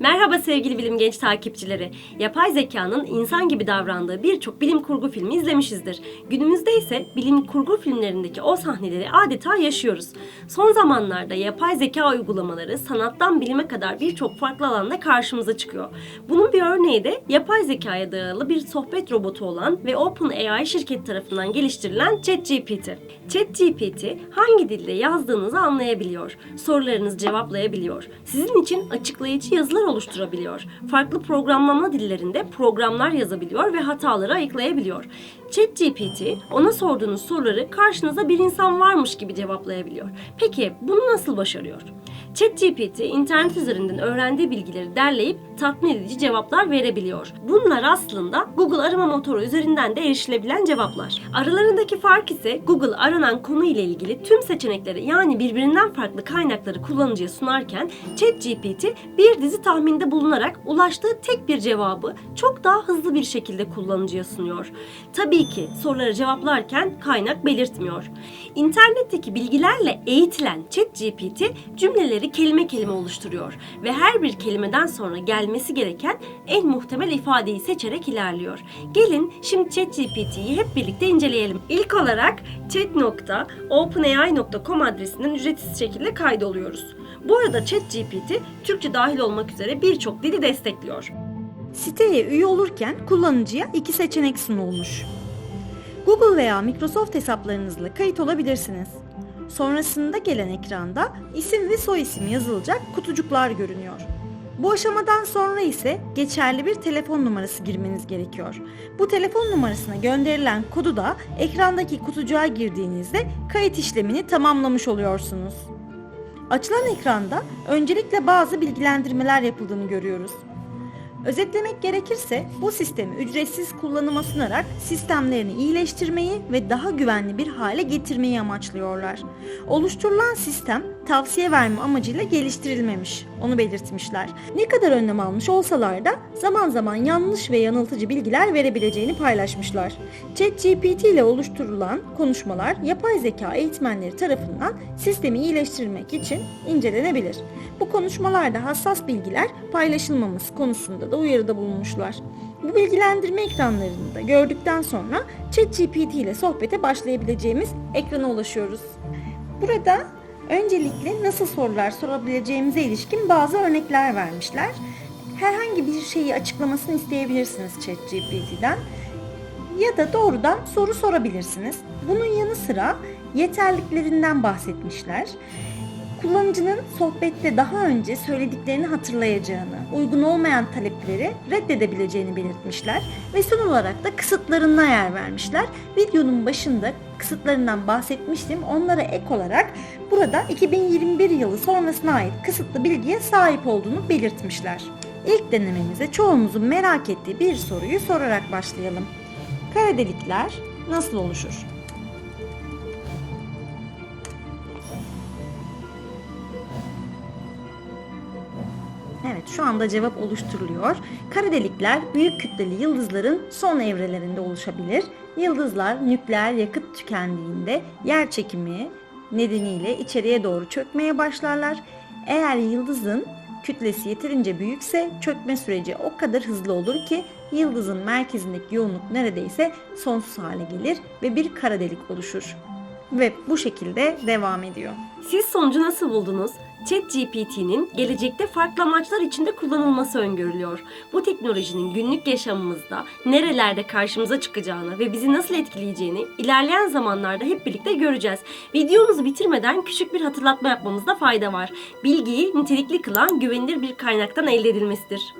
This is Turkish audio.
Merhaba sevgili bilim genç takipçileri. Yapay zekanın insan gibi davrandığı birçok bilim kurgu filmi izlemişizdir. Günümüzde ise bilim kurgu filmlerindeki o sahneleri adeta yaşıyoruz. Son zamanlarda yapay zeka uygulamaları sanattan bilime kadar birçok farklı alanda karşımıza çıkıyor. Bunun bir örneği de yapay zekaya dayalı bir sohbet robotu olan ve OpenAI şirketi tarafından geliştirilen ChatGPT. ChatGPT hangi dilde yazdığınızı anlayabiliyor, sorularınızı cevaplayabiliyor, sizin için açıklayıcı yazılar oluşturabiliyor, farklı programlama dillerinde programlar yazabiliyor ve hataları ayıklayabiliyor. ChatGPT ona sorduğunuz soruları karşınıza bir insan varmış gibi cevaplayabiliyor. Peki bunu nasıl başarıyor? ChatGPT internet üzerinden öğrendiği bilgileri derleyip tatmin edici cevaplar verebiliyor. Bunlar aslında Google arama motoru üzerinden de erişilebilen cevaplar. Aralarındaki fark ise Google aranan konu ile ilgili tüm seçenekleri yani birbirinden farklı kaynakları kullanıcıya sunarken ChatGPT bir dizi tahminde bulunarak ulaştığı tek bir cevabı çok daha hızlı bir şekilde kullanıcıya sunuyor. Tabii ki soruları cevaplarken kaynak belirtmiyor. İnternetteki bilgilerle eğitilen ChatGPT cümleleri kelime kelime oluşturuyor ve her bir kelimeden sonra gelmesi gereken en muhtemel ifadeyi seçerek ilerliyor. Gelin şimdi ChatGPT'yi hep birlikte inceleyelim. İlk olarak chat.openai.com adresinden ücretsiz şekilde kaydoluyoruz. Bu arada ChatGPT Türkçe dahil olmak üzere birçok dili destekliyor. Siteye üye olurken kullanıcıya iki seçenek sunulmuş. Google veya Microsoft hesaplarınızla kayıt olabilirsiniz. Sonrasında gelen ekranda isim ve soy isim yazılacak kutucuklar görünüyor. Bu aşamadan sonra ise geçerli bir telefon numarası girmeniz gerekiyor. Bu telefon numarasına gönderilen kodu da ekrandaki kutucuğa girdiğinizde kayıt işlemini tamamlamış oluyorsunuz. Açılan ekranda öncelikle bazı bilgilendirmeler yapıldığını görüyoruz. Özetlemek gerekirse bu sistemi ücretsiz kullanıma sunarak sistemlerini iyileştirmeyi ve daha güvenli bir hale getirmeyi amaçlıyorlar. Oluşturulan sistem tavsiye verme amacıyla geliştirilmemiş. Onu belirtmişler. Ne kadar önlem almış olsalar da zaman zaman yanlış ve yanıltıcı bilgiler verebileceğini paylaşmışlar. ChatGPT ile oluşturulan konuşmalar yapay zeka eğitmenleri tarafından sistemi iyileştirmek için incelenebilir. Bu konuşmalarda hassas bilgiler paylaşılmaması konusunda da uyarıda bulunmuşlar. Bu bilgilendirme ekranlarını da gördükten sonra ChatGPT ile sohbete başlayabileceğimiz ekrana ulaşıyoruz. Burada öncelikle nasıl sorular sorabileceğimize ilişkin bazı örnekler vermişler. Herhangi bir şeyi açıklamasını isteyebilirsiniz ChatGPT'den ya da doğrudan soru sorabilirsiniz. Bunun yanı sıra yeterliklerinden bahsetmişler. Kullanıcının sohbette daha önce söylediklerini hatırlayacağını, uygun olmayan talepleri reddedebileceğini belirtmişler ve son olarak da kısıtlarına yer vermişler. Videonun başında kısıtlarından bahsetmiştim. Onlara ek olarak burada 2021 yılı sonrasına ait kısıtlı bilgiye sahip olduğunu belirtmişler. İlk denememize çoğumuzun merak ettiği bir soruyu sorarak başlayalım. Kara delikler nasıl oluşur? Evet şu anda cevap oluşturuluyor. Kara delikler büyük kütleli yıldızların son evrelerinde oluşabilir. Yıldızlar nükleer yakıt tükendiğinde yer çekimi nedeniyle içeriye doğru çökmeye başlarlar. Eğer yıldızın kütlesi yeterince büyükse çökme süreci o kadar hızlı olur ki yıldızın merkezindeki yoğunluk neredeyse sonsuz hale gelir ve bir kara delik oluşur. Ve bu şekilde devam ediyor. Siz sonucu nasıl buldunuz? ChatGPT'nin gelecekte farklı amaçlar içinde kullanılması öngörülüyor. Bu teknolojinin günlük yaşamımızda nerelerde karşımıza çıkacağını ve bizi nasıl etkileyeceğini ilerleyen zamanlarda hep birlikte göreceğiz. Videomuzu bitirmeden küçük bir hatırlatma yapmamızda fayda var. Bilgiyi nitelikli kılan güvenilir bir kaynaktan elde edilmesidir.